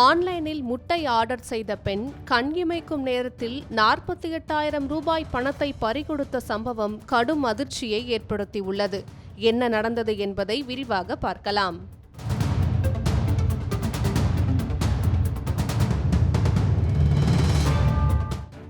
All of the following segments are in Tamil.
ஆன்லைனில் முட்டை ஆர்டர் செய்த பெண் கண் இமைக்கும் நேரத்தில் நாற்பத்தி எட்டாயிரம் ரூபாய் பணத்தை பறிகொடுத்த சம்பவம் கடும் அதிர்ச்சியை ஏற்படுத்தியுள்ளது. என்ன நடந்தது என்பதை விரிவாக பார்க்கலாம்.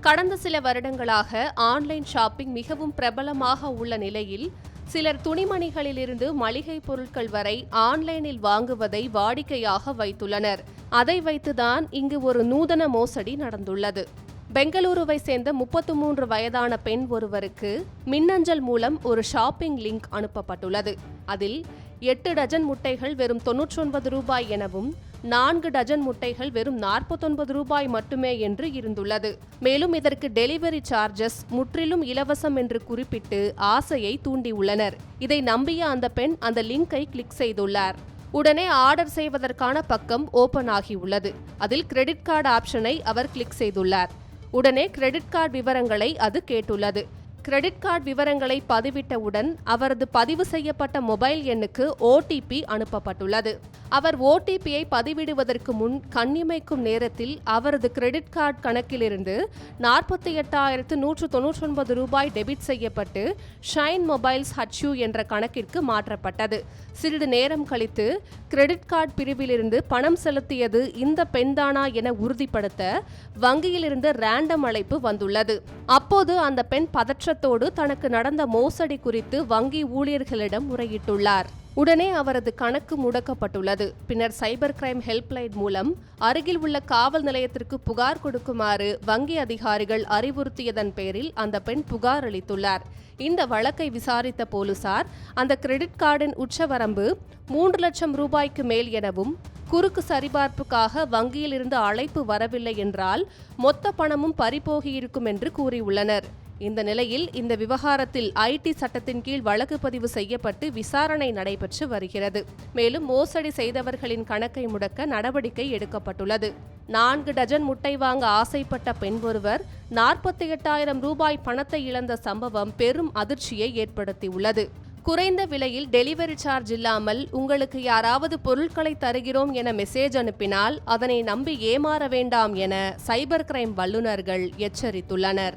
கடந்த சில வருடங்களாக ஆன்லைன் ஷாப்பிங் மிகவும் பிரபலமாக உள்ள நிலையில் சிலர் துணிமணிகளிலிருந்து மளிகை பொருட்கள் வரை ஆன்லைனில் வாங்குவதை வாடிக்கையாக வைத்துள்ளனர். அதை வைத்துதான் இங்கு ஒரு நூதன மோசடி நடந்துள்ளது. பெங்களூருவை சேர்ந்த முப்பத்து மூன்று வயதான பெண் ஒருவருக்கு மின்னஞ்சல் மூலம் ஒரு ஷாப்பிங் லிங்க் அனுப்பப்பட்டுள்ளது. அதில் எட்டு டஜன் முட்டைகள் வெறும் தொன்னூற்றொன்பது ரூபாய் எனவும் நான்கு டஜன் முட்டைகள் வெறும் நாற்பத்தொன்பது ரூபாய் மட்டுமே என்று இருந்துள்ளது. மேலும் இதற்கு டெலிவரி சார்ஜஸ் முற்றிலும் இலவசம் என்று குறிப்பிட்டு ஆசையை தூண்டியுள்ளனர். இதை நம்பிய அந்த பெண் அந்த லிங்கை கிளிக் செய்துள்ளார். உடனே ஆர்டர் செய்வதற்கான பக்கம் ஓபன் ஆகியுள்ளது. அதில் கிரெடிட் கார்டு ஆப்ஷனை அவர் கிளிக் செய்துள்ளார். உடனே கிரெடிட் கார்டு விவரங்களை அது கேட்டுள்ளது. கிரெடிட் கார்டு விவரங்களை பதிவிட்டவுடன் அவரது பதிவு செய்யப்பட்ட மொபைல் எண்ணுக்கு ஓடிபி அனுப்பப்பட்டுள்ளது. அவர் ஓடிபியை பதிவிடுவதற்கு முன் கண்ணிமைக்கும் நேரத்தில் அவரது கிரெடிட் கார்டு கணக்கிலிருந்து நாற்பத்தி எட்டாயிரத்து நூற்று தொன்னூற்றொன்பது ரூபாய் டெபிட் செய்யப்பட்டு ஷைன் மொபைல்ஸ் ஹச்யூ என்ற கணக்கிற்கு மாற்றப்பட்டது. சிறிது நேரம் கழித்து கிரெடிட் கார்டு பிரிவிலிருந்து பணம் செலுத்தியது இந்த பெண்தானா என உறுதிப்படுத்த வங்கியிலிருந்து ரேண்டம் அழைப்பு வந்துள்ளது. அப்போது அந்த பெண் பதற்றத்தோடு தனக்கு நடந்த மோசடி குறித்து வங்கி ஊழியர்களிடம் முறையிட்டுள்ளார். உடனே அவரது கணக்கு முடக்கப்பட்டுள்ளது. பின்னர் சைபர் கிரைம் ஹெல்ப்லைன் மூலம் அருகில் உள்ள காவல் நிலையத்திற்கு புகார் கொடுக்குமாறு வங்கி அதிகாரிகள் அறிவுறுத்தியதன் பேரில் அந்த பெண் புகார் அளித்துள்ளார். இந்த வழக்கை விசாரித்த போலீசார் அந்த கிரெடிட் கார்டின் உச்சவரம்பு மூன்று லட்சம் ரூபாய்க்கு மேல் எனவும் குறுக்கு சரிபார்ப்புக்காக வங்கியிலிருந்து அழைப்பு வரவில்லை என்றால் மொத்த பணமும் பறிபோகியிருக்கும் என்று கூறியுள்ளனர். இந்த நிலையில் இந்த விவகாரத்தில் ஐடி சட்டத்தின் கீழ் வழக்கு பதிவு செய்யப்பட்டு விசாரணை நடைபெற்று வருகிறது. மேலும் மோசடி செய்தவர்களின் கணக்கை முடக்க நடவடிக்கை எடுக்கப்பட்டுள்ளது. நான்கு டஜன் முட்டை வாங்க ஆசைப்பட்ட பெண் ஒருவர் நாற்பத்தி எட்டாயிரம் ரூபாய் பணத்தை இழந்த சம்பவம் பெரும் அதிர்ச்சியை ஏற்படுத்தியுள்ளது. குறைந்த விலையில் டெலிவரி சார்ஜ் இல்லாமல் உங்களுக்கு யாராவது பொருட்களை தருகிறோம் என மெசேஜ் அனுப்பினால் அதனை நம்பி ஏமாற வேண்டாம் என சைபர் கிரைம் வல்லுநர்கள் எச்சரித்துள்ளனர்.